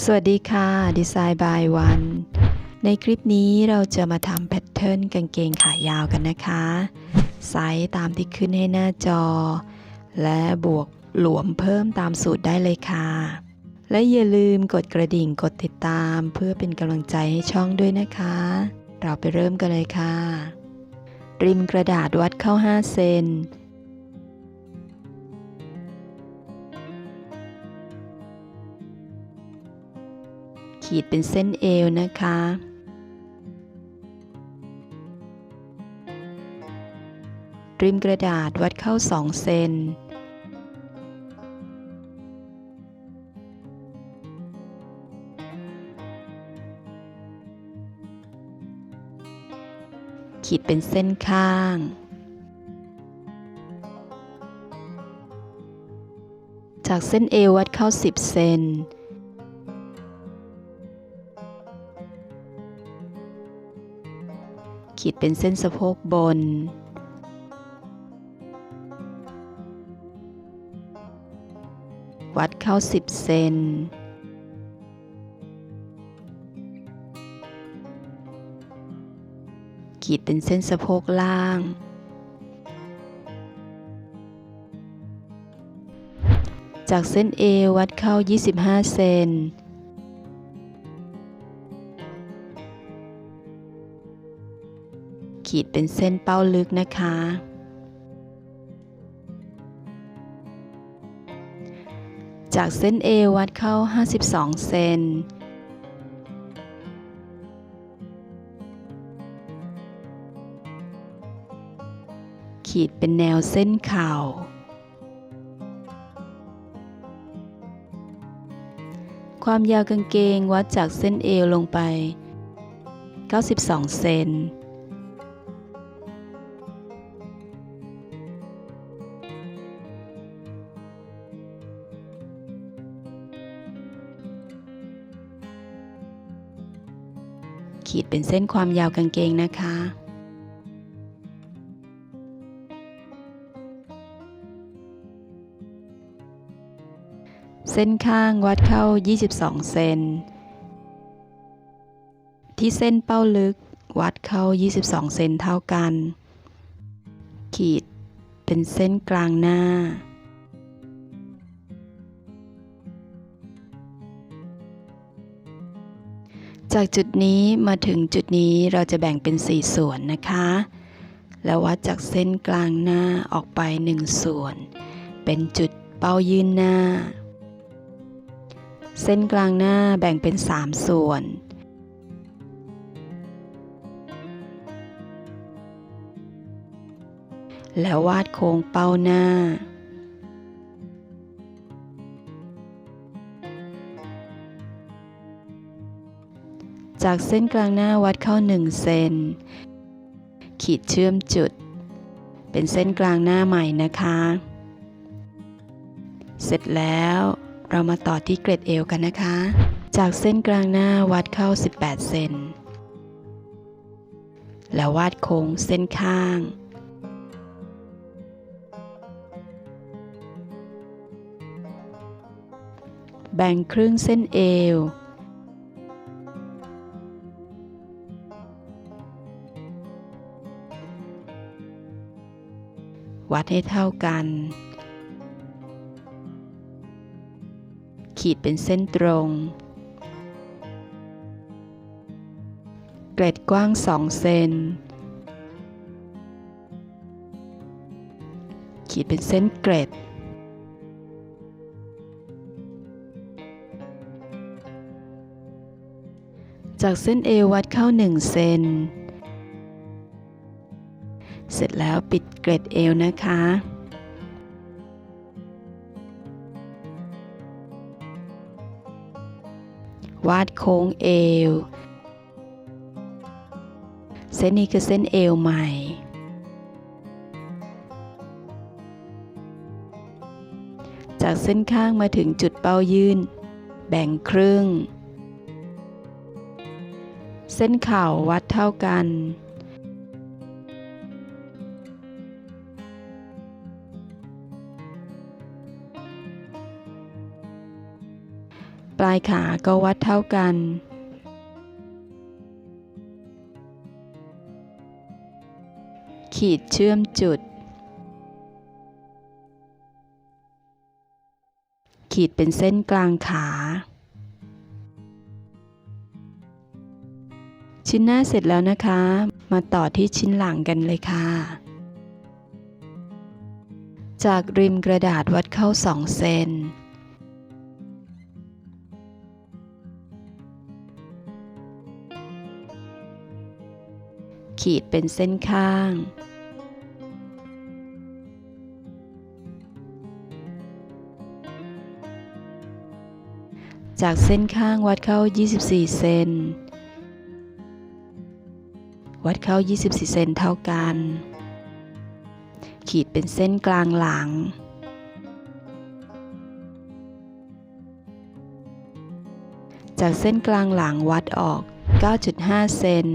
สวัสดีค่ะ ดีไซน์บายวันในคลิปนี้เราจะมาทำแพทเทิร์นกางเกงขายาวกันนะคะ ไซส์ตามที่ขึ้นให้หน้าจอ และบวกหลวมเพิ่มตามสูตรได้เลยค่ะ และอย่าลืมกดกระดิ่งกดติดตามเพื่อเป็นกำลังใจให้ช่องด้วยนะคะ เราไปเริ่มกันเลยค่ะ ริมกระดาษวัดเข้า 5 เซน ขีดเป็นเส้นเอวนะคะ ริมกระดาษวัดเข้า 2 เซนขีดเป็นเส้นข้าง จากเส้นเอววัดเข้า 10 เซน ขีดเป็นเส้นสะโพกบน วัดเข้า 10 เซนขีดเป็นเส้นสะโพกล่าง จากเส้นเอววัดเข้า 25 เซน ขีดเป็นเส้นเป้าลึกนะคะ จากเส้นเอววัดเข้า 52 เซนขีดเป็นแนวเส้นเข่า ความยาวกางเกงวัดจากเส้นเอวลงไป 92 เซน เป็นเส้นความยาวกางเกงนะคะ เส้นข้างวัดเข้า 22 เซน ที่เส้นเป้าลึกวัดเข้า 22 เซนเท่ากัน ขีดเป็นเส้นกลางหน้า จากจุดนี้มาถึงจุดนี้เราจะแบ่งเป็น 4 ส่วนนะคะ แล้ววัดจากเส้นกลางหน้าออกไป 1 ส่วน เป็นจุดเป้ายื่นหน้า เส้นกลางหน้าแบ่งเป็น 3 ส่วนแล้ววาดโค้งเป้าหน้า จากเส้นกลางหน้าวัดเข้า 1 เซน ขีดเชื่อมจุด เป็นเส้นกลางหน้าใหม่นะคะ เสร็จแล้วเรามาต่อที่เกรดเอวกันนะคะ จากเส้นกลางหน้าวัดเข้า 18 เซน แล้ววาดโค้งเส้นข้างแบ่งครึ่งเส้นเอว วัดให้เท่ากัน ขีดเป็นเส้นตรง เกล็ดกว้าง 2 เซน ขีดเป็นเส้นเกล็ดจากเส้นเอววัดเข้า 1 เซน เสร็จแล้วปิดเกล็ดเอวนะคะ วาดโค้งเอว เส้นนี้คือเส้นเอวใหม่จากเส้นข้างมาถึงจุดเป้ายื่น แบ่งครึ่ง เส้นเข่าวัดเท่ากันายขาก็วัดเท่ากัน ขีดเชื่อมจุด ขีดเป็นเส้นกลางขา ชิ้นหน้าเสร็จแล้วนะคะ มาต่อที่ชิ้นหลังกันเลยค่ะ จากริมกระดาษวัดเข้า 2 เซน ขีดเป็นเส้นข้าง จากเส้นข้างวัดเข้า 24 เซน วัดเข้า 24 เซนเท่ากัน ขีดเป็นเส้นกลางหลังจากเส้นกลางหลังวัดออก 9.5 เซน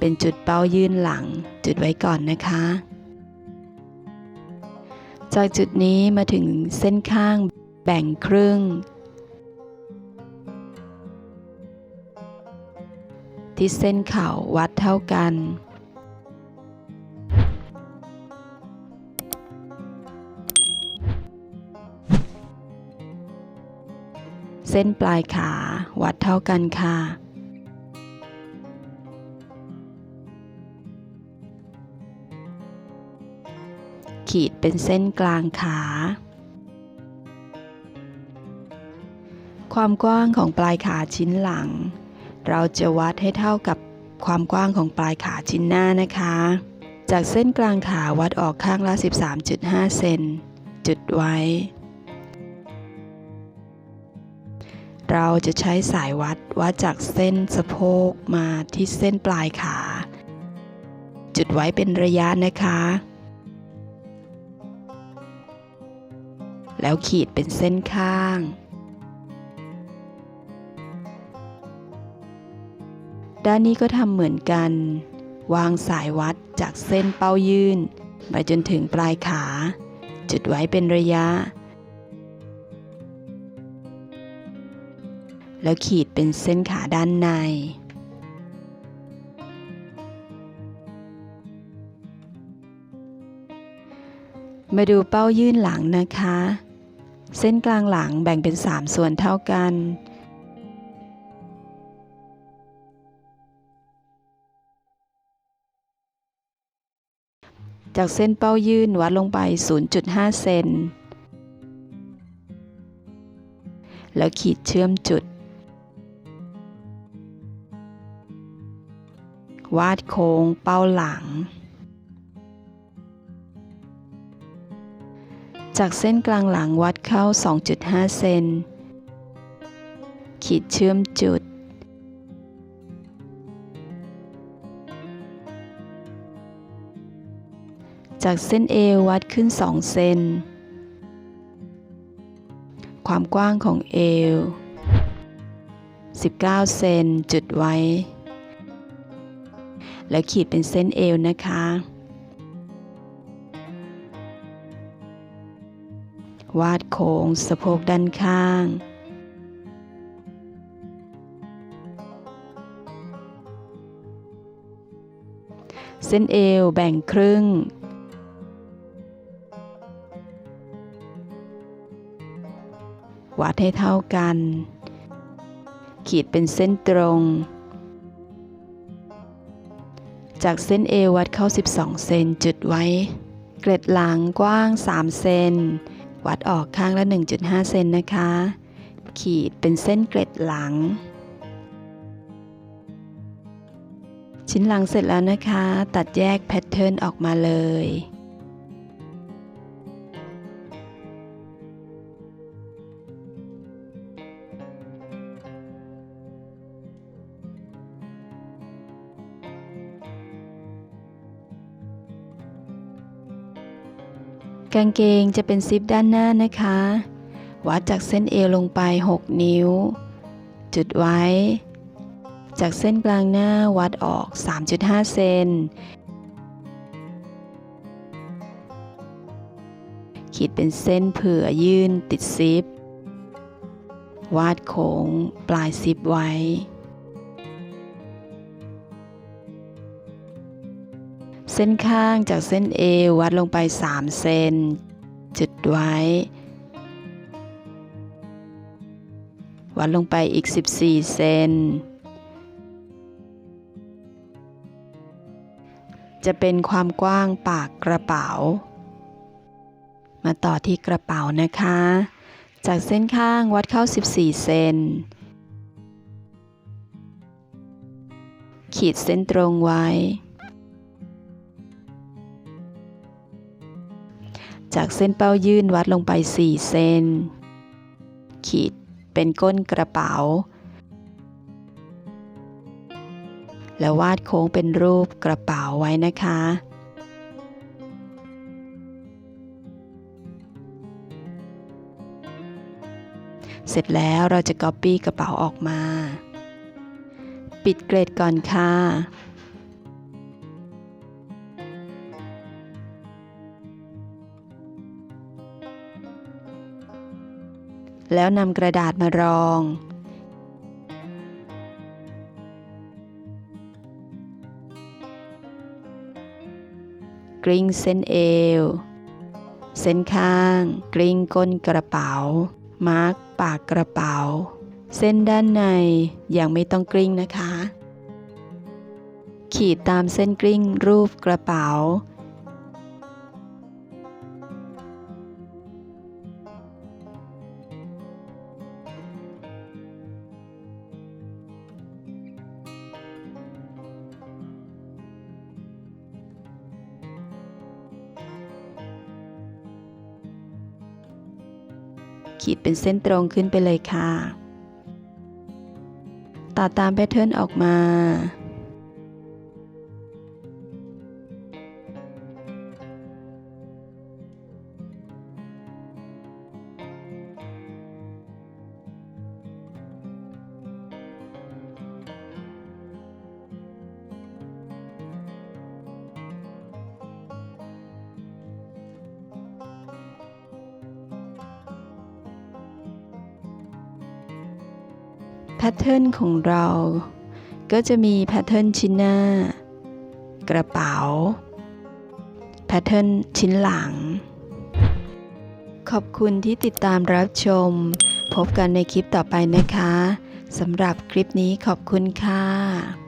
เป็นจุดเป้ายื่นหลัง จุดไว้ก่อนนะคะ จากจุดนี้มาถึงเส้นข้างแบ่งครึ่ง ที่เส้นเข่าวัดเท่ากันเส้นปลายขาวัดเท่ากันค่ะ ขีดเป็นเส้นกลางขา ความกว้างของปลายขาชิ้นหลัง เราจะวัดให้เท่ากับความกว้างของปลายขาชิ้นหน้านะคะ จากเส้นกลางขาวัดออกข้างละ 13.5 เซน จุดไว้ เราจะใช้สายวัดวัดจากเส้นสะโพกมาที่เส้นปลายขา จุดไว้เป็นระยะนะคะ แล้วขีดเป็นเส้นข้าง ด้านนี้ก็ทำเหมือนกัน วางสายวัดจากเส้นเป้ายื่น ไปจนถึงปลายขา จุดไว้เป็นระยะ แล้วขีดเป็นเส้นขาด้านในมาดูเป้ายื่นหลังนะคะ เส้นกลางหลังแบ่งเป็น 3 ส่วนเท่ากัน จากเส้นเป้ายื่นวัดลงไป 0.5 เซน แล้วขีดเชื่อมจุด วาดโค้งเป้าหลัง จากเส้นกลางหลังวัดเข้า 2.5 เซน ขีดเชื่อมจุด จากเส้นเอววัดขึ้น 2 เซน ความกว้างของเอว 19 เซนจุดไว้ แล้วขีดเป็นเส้นเอวนะคะ วาดโค้งสะโพกด้านข้าง เส้นเอวแบ่งครึ่ง วัดให้เท่ากัน ขีดเป็นเส้นตรง จากเส้นเอววัดเข้า 12 เซนจุดไว้ เกล็ดหลังกว้าง 3 เซน วัดออกข้างละ 1.5 เซนนะคะ ขีดเป็นเส้นเกล็ดหลัง ชิ้นหลังเสร็จแล้วนะคะ ตัดแยกแพทเทิร์นออกมาเลย กางเกงจะเป็นซิปด้านหน้านะคะ วัดจากเส้นเอวลงไป 6 นิ้ว จุดไว้ จากเส้นกลางหน้าวัดออก 3.5 เซนขีดเป็นเส้นเผื่อยื่นติดซิป วาดโค้งปลายซิปไว้ เส้นข้างจากเส้นเอววัดลงไป 3 เซนจุดไว้ วัดลงไปอีก 14 เซนจะเป็นความกว้างปากกระเป๋า มาต่อที่กระเป๋านะคะ จากเส้นข้างวัดเข้า 14 เซน ขีดเส้นตรงไว้ จากเส้นเป้ายื่นวัดลงไป 4 เซน ขีดเป็นก้นกระเป๋า แล้ววาดโค้งเป็นรูปกระเป๋าไว้นะคะ เสร็จแล้วเราจะ Copy กระเป๋าออกมา ปิดเกรดก่อนค่ะ แล้วนำกระดาษมารอง กริ้งเส้นเอว เส้นข้าง กริ้งก้นกระเป๋า มาร์กปากกระเป๋า เส้นด้านในยังไม่ต้องกริ้งนะคะ ขีดตามเส้นกริ้งรูปกระเป๋า ขีดเป็นเส้นตรงขึ้นไปเลยค่ะ ต่อตามแพทเทิร์นออกมา แพทเทิร์นของเรา ก็จะมีแพทเทิร์นชิ้นหน้า กระเป๋า แพทเทิร์นชิ้นหลัง ขอบคุณที่ติดตามรับชม พบกันในคลิปต่อไปนะคะสำหรับคลิปนี้ขอบคุณค่ะ